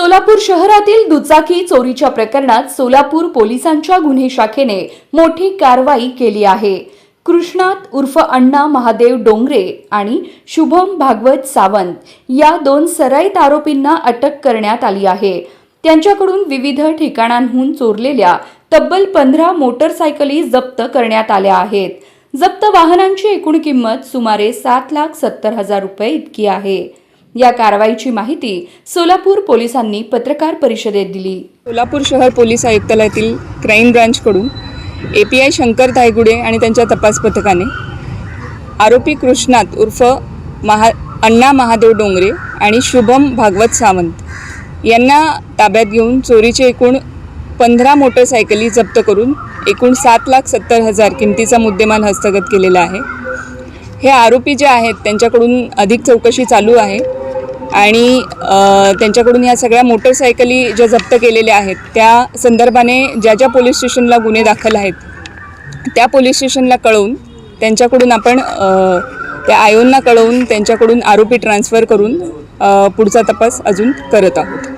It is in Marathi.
सोलापूर शहरातील दुचाकी चोरीच्या प्रकरणात सोलापूर पोलिसांच्या गुन्हे शाखेने मोठी कारवाई केली आहे. कृष्णात उर्फ अण्णा महादेव डोंगरे आणि शुभम भागवत सावंत या दोन सराईत आरोपींना अटक करण्यात आली आहे. त्यांच्याकडून विविध ठिकाणांहून चोरलेल्या तब्बल पंधरा मोटरसायकली जप्त करण्यात आल्या आहेत. जप्त वाहनांची एकूण किंमत सुमारे सात लाख सत्तर हजार रुपये इतकी आहे. या कारवाईची माहिती सोलापूर पोलिसांनी पत्रकार परिषदेत दिली. सोलापूर शहर पोलीस आयुक्तालयातील crime ब्रांचकडून A P I Shankar Dhaygude आणि त्यांच्या तपास पथकाने आरोपी कृष्णात उर्फ महा अण्णा महादेव डोंगरे आणि शुभम भागवत सावंत यांना ताब्यात घेऊन चोरीचे एकूण पंधरा मोटरसायकली जप्त करून एकूण सात लाख सत्तर हजार किमतीचा मुद्देमाल हस्तगत केलेला आहे. हे आरोपी जे आहेत त्यांच्याकडून अधिक चौकशी चालू आहे. आणि त्यांच्याकडून ह्या सगळ्या मोटरसायकली ज्या जप्त केलेल्या आहेत त्या संदर्भाने ज्या ज्या पोलीस स्टेशनला गुन्हे दाखल आहेत त्या पोलीस स्टेशनला कळवून त्यांच्याकडून आपण त्या आयोंना कळवून त्यांच्याकडून आरोपी ट्रान्स्फर करून पुढचा तपास अजून करत आहोत.